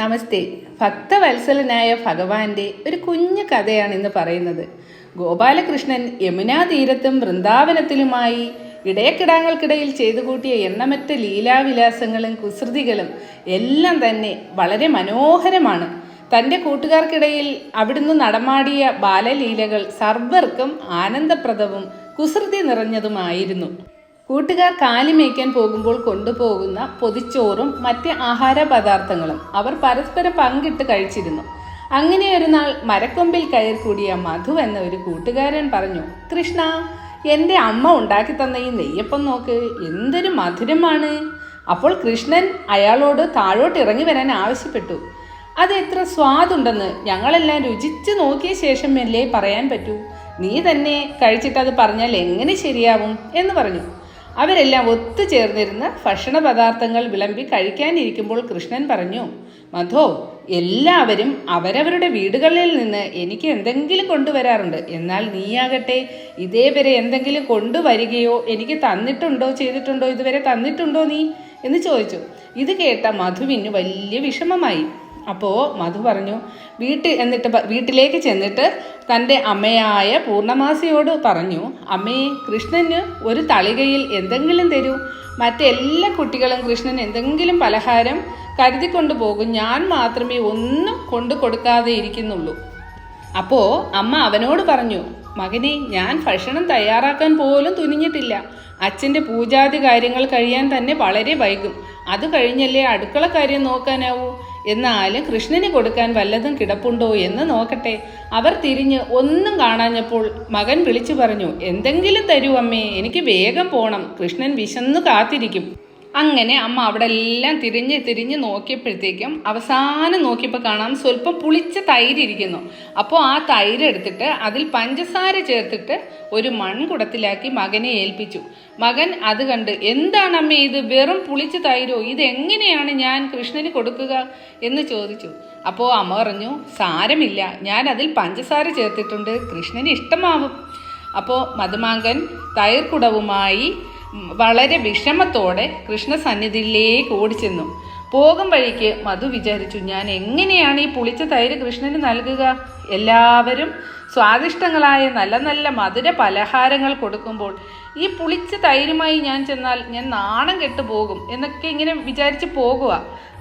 നമസ്തേ. ഭക്തവത്സലനായ ഭഗവാന്റെ ഒരു കുഞ്ഞു കഥയാണ് ഇന്ന് പറയുന്നത്. ഗോപാലകൃഷ്ണൻ യമുനാ തീരത്തും വൃന്ദാവനത്തിലുമായി ഇടയക്കിടാങ്ങൾക്കിടയിൽ ചെയ്തു കൂട്ടിയ എണ്ണമറ്റ ലീലാവിലാസങ്ങളും കുസൃതികളും എല്ലാം തന്നെ വളരെ മനോഹരമാണ്. തന്റെ കൂട്ടുകാർക്കിടയിൽ അവിടുന്ന് നടമാടിയ ബാലലീലകൾ സർവർക്കും ആനന്ദപ്രദവും കുസൃതി നിറഞ്ഞതുമായിരുന്നു. കൂട്ടുകാർ കാലി മേയ്ക്കാൻ പോകുമ്പോൾ കൊണ്ടുപോകുന്ന പൊതിച്ചോറും മറ്റ് ആഹാര പദാർത്ഥങ്ങളും അവർ പരസ്പരം പങ്കിട്ട് കഴിച്ചിരുന്നു. അങ്ങനെ ഒരു നാൾ മരക്കൊമ്പിൽ കയറി കൂടിയ മധു എന്ന ഒരു കൂട്ടുകാരൻ പറഞ്ഞു കൃഷ്ണ എന്റെ അമ്മ ഉണ്ടാക്കി തന്ന ഈ നെയ്യപ്പം നോക്ക് എന്തൊരു മധുരമാണ്. അപ്പോൾ കൃഷ്ണൻ അയാളോട് താഴോട്ട് ഇറങ്ങി വരാൻ ആവശ്യപ്പെട്ടു. അത് എത്ര സ്വാദുണ്ടെന്ന് ഞങ്ങളെല്ലാം രുചിച്ച് നോക്കിയ ശേഷം ശേഷമല്ലേ പറയാൻ പറ്റൂ. നീ തന്നെ കഴിച്ചിട്ട് അത് പറഞ്ഞാൽ എങ്ങനെ ശരിയാവും? എന്ന് പറഞ്ഞു. അവരെല്ലാം ഒത്തുചേർന്നിരുന്ന് ഭക്ഷണ പദാർത്ഥങ്ങൾ വിളമ്പി കഴിക്കാനിരിക്കുമ്പോൾ കൃഷ്ണൻ പറഞ്ഞു മധോ എല്ലാവരും അവരവരുടെ വീടുകളിൽ നിന്ന് എനിക്ക് എന്തെങ്കിലും കൊണ്ടുവരാറുണ്ട്. എന്നാൽ നീയാകട്ടെ ഇതേവരെ എന്തെങ്കിലും കൊണ്ടുവരികയോ എനിക്ക് തന്നിട്ടുണ്ടോ ചെയ്തിട്ടുണ്ടോ ഇതുവരെ തന്നിട്ടുണ്ടോ നീ? എന്ന് ചോദിച്ചു. ഇത് കേട്ട മധുവിന് വലിയ വിഷമമായി. അപ്പോൾ മധു പറഞ്ഞു വീട്ടിൽ എന്നിട്ട് വീട്ടിലേക്ക് ചെന്നിട്ട് തന്റെ അമ്മയായ പൂർണമാസിയോട് പറഞ്ഞു അമ്മയെ കൃഷ്ണന് ഒരു തളികയിൽ എന്തെങ്കിലും തരൂ. മറ്റെല്ലാ കുട്ടികളും കൃഷ്ണൻ എന്തെങ്കിലും പലഹാരം കരുതിക്കൊണ്ടു പോകും. ഞാൻ മാത്രമേ ഒന്നും കൊണ്ടു കൊടുക്കാതെ ഇരിക്കുന്നുള്ളൂ. അപ്പോൾ അമ്മ അവനോട് പറഞ്ഞു മകനെ ഞാൻ ഭക്ഷണം തയ്യാറാക്കാൻ പോലും തുനിഞ്ഞിട്ടില്ല. അച്ഛന്റെ പൂജാതി കാര്യങ്ങൾ കഴിയാൻ തന്നെ വളരെ വൈകും. അത് കഴിഞ്ഞല്ലേ അടുക്കള കാര്യം നോക്കാനാവൂ. എന്നാലും കൃഷ്ണന് കൊടുക്കാൻ വല്ലതും കിടപ്പുണ്ടോ എന്ന് നോക്കട്ടെ. അവർ തിരിഞ്ഞ് ഒന്നും കാണാഞ്ഞപ്പോൾ മകൻ വിളിച്ചു പറഞ്ഞു എന്തെങ്കിലും തരൂ അമ്മേ എനിക്ക് വേഗം പോണം. കൃഷ്ണൻ വിശന്നു കാത്തിരിക്കും. അങ്ങനെ അമ്മ അവിടെ എല്ലാം തിരിഞ്ഞ് തിരിഞ്ഞ് നോക്കിയപ്പോഴത്തേക്കും അവസാനം നോക്കിയപ്പോൾ കാണാം സ്വല്പം പുളിച്ച തൈര് ഇരിക്കുന്നു. അപ്പോൾ ആ തൈര് എടുത്തിട്ട് അതിൽ പഞ്ചസാര ചേർത്തിട്ട് ഒരു മൺകുടത്തിലാക്കി മകനെ ഏൽപ്പിച്ചു. മകൻ അത് കണ്ട് എന്താണ് അമ്മ ഇത്? വെറും പുളിച്ച തൈരോ? ഇതെങ്ങനെയാണ് ഞാൻ കൃഷ്ണന് കൊടുക്കുക? എന്ന് ചോദിച്ചു. അപ്പോൾ അമ്മ പറഞ്ഞു സാരമില്ല ഞാൻ അതിൽ പഞ്ചസാര ചേർത്തിട്ടുണ്ട്. കൃഷ്ണന് ഇഷ്ടമാവും. അപ്പോൾ മധുമാങ്കൻ തൈർക്കുടവുമായി വളരെ വിഷമത്തോടെ കൃഷ്ണസന്നിധിയിലേക്ക് ഓടിച്ചെന്നു. പോകും വഴിക്ക് മധു വിചാരിച്ചു ഞാൻ എങ്ങനെയാണ് ഈ പുളിച്ച തൈര് കൃഷ്ണന് നൽകുക? എല്ലാവരും സ്വാദിഷ്ടങ്ങളായ നല്ല നല്ല മധുര പലഹാരങ്ങൾ കൊടുക്കുമ്പോൾ ഈ പുളിച്ച തൈരുമായി ഞാൻ ചെന്നാൽ ഞാൻ നാണം കെട്ടു പോകും എന്നൊക്കെ ഇങ്ങനെ വിചാരിച്ച് പോകുക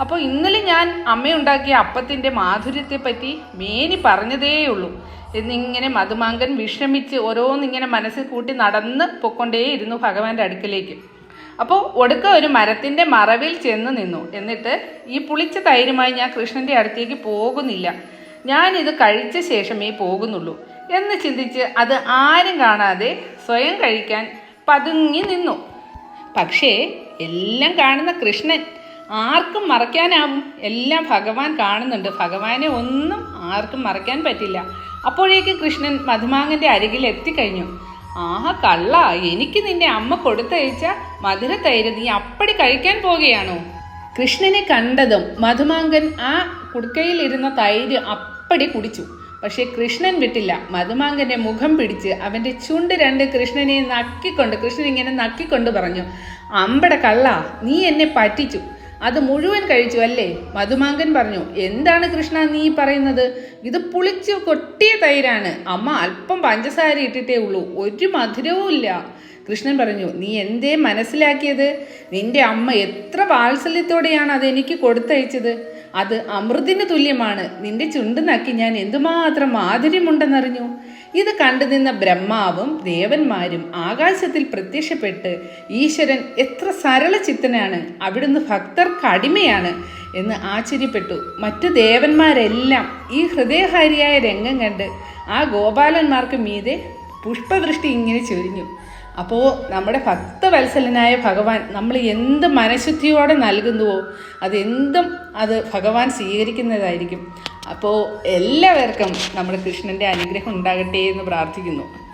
അപ്പോൾ ഇന്നലെ ഞാൻ അമ്മയുണ്ടാക്കിയ അപ്പത്തിന്റെ മാധുര്യത്തെപ്പറ്റി മേനി പറഞ്ഞതേയുള്ളൂ. എന്നിങ്ങനെ മധുമാങ്കൻ വിഷമിച്ച് ഓരോന്നിങ്ങനെ മനസ്സിൽ കൂട്ടി നടന്ന് പൊക്കൊണ്ടേയിരുന്നു ഭഗവാന്റെ അടുക്കലേക്ക്. അപ്പോൾ ഒടുക്ക ഒരു മരത്തിന്റെ മറവിൽ ചെന്ന് നിന്നു. എന്നിട്ട് ഈ പുളിച്ച തൈരുമായി ഞാൻ കൃഷ്ണന്റെ അടുത്തേക്ക് പോകുന്നില്ല. ഞാനിത് കഴിച്ച ശേഷമേ പോകുന്നുള്ളൂ എന്ന് ചിന്തിച്ച് അത് ആരും കാണാതെ സ്വയം കഴിക്കാൻ പതുങ്ങി നിന്നു. പക്ഷേ എല്ലാം കാണുന്ന കൃഷ്ണൻ ആർക്കും മറയ്ക്കാനാവും. എല്ലാം ഭഗവാൻ കാണുന്നുണ്ട്. ഭഗവാനെ ഒന്നും ആർക്കും മറയ്ക്കാൻ പറ്റില്ല. അപ്പോഴേക്കും കൃഷ്ണൻ മധുമാങ്ങന്റെ അരികിൽ എത്തിക്കഴിഞ്ഞു. ആഹാ കള്ള! എനിക്ക് നിന്നെ അമ്മ കൊടുത്തയച്ച മധുര തൈര് നീ അപ്പടി കഴിക്കാൻ പോകുകയാണോ കൃഷ്ണനെ കണ്ടതും മധുമാങ്കൻ ആ കുടുക്കയിൽ ഇരുന്ന തൈര് അപ്പടി കുടിച്ചു. പക്ഷേ കൃഷ്ണൻ വിട്ടില്ല. മധുമാങ്കന്റെ മുഖം പിടിച്ച് അവന്റെ ചുണ്ട് രണ്ട് കൃഷ്ണനെ നക്കിക്കൊണ്ട് കൃഷ്ണൻ ഇങ്ങനെ നക്കിക്കൊണ്ട് പറഞ്ഞു അമ്പട കള്ള നീ എന്നെ പറ്റിച്ചു. അത് മുഴുവൻ കഴിച്ചു അല്ലേ? മധുമാങ്കൻ പറഞ്ഞു എന്താണ് കൃഷ്ണ നീ പറയുന്നത്? ഇത് പുളിച്ചു കൊട്ടിയ തൈരാണ്. അമ്മ അല്പം പഞ്ചസാര ഇട്ടിട്ടേ ഉള്ളൂ. ഒരു മധുരവും ഇല്ല. കൃഷ്ണൻ പറഞ്ഞു നീ എന്തേ മനസ്സിലാക്കിയത്? നിന്റെ അമ്മ എത്ര വാത്സല്യത്തോടെയാണ് അതെനിക്ക് കൊടുത്തയച്ചത്? അത് അമൃതിന് തുല്യമാണ്. നിന്റെ ചുണ്ട് നക്കി ഞാൻ എന്തുമാത്രം മാധുര്യമുണ്ടെന്നറിഞ്ഞു? ഇത് കണ്ടു നിന്ന ബ്രഹ്മാവും ദേവന്മാരും ആകാശത്തിൽ പ്രത്യക്ഷപ്പെട്ട് ഈശ്വരൻ എത്ര സരള ചിത്തനാണ് അവിടുന്ന് ഭക്തർക്ക് അടിമയാണ് എന്ന് ആശ്ചര്യപ്പെട്ടു. മറ്റു ദേവന്മാരെല്ലാം ഈ ഹൃദയഹാരിയായ രംഗം കണ്ട് ആ ഗോപാലന്മാർക്ക് മീതെ പുഷ്പവൃഷ്ടി ഇങ്ങനെ ചൊരിഞ്ഞു. അപ്പോൾ നമ്മുടെ ഭക്തവത്സലനായ ഭഗവാൻ നമ്മൾ എന്ത് മനഃശുദ്ധിയോടെ നൽകുന്നുവോ അതെന്തും അത് ഭഗവാൻ സ്വീകരിക്കുന്നതായിരിക്കും. അപ്പോൾ എല്ലാവർക്കും നമ്മുടെ കൃഷ്ണന്റെ അനുഗ്രഹം ഉണ്ടാകട്ടെ എന്ന് പ്രാർത്ഥിക്കുന്നു.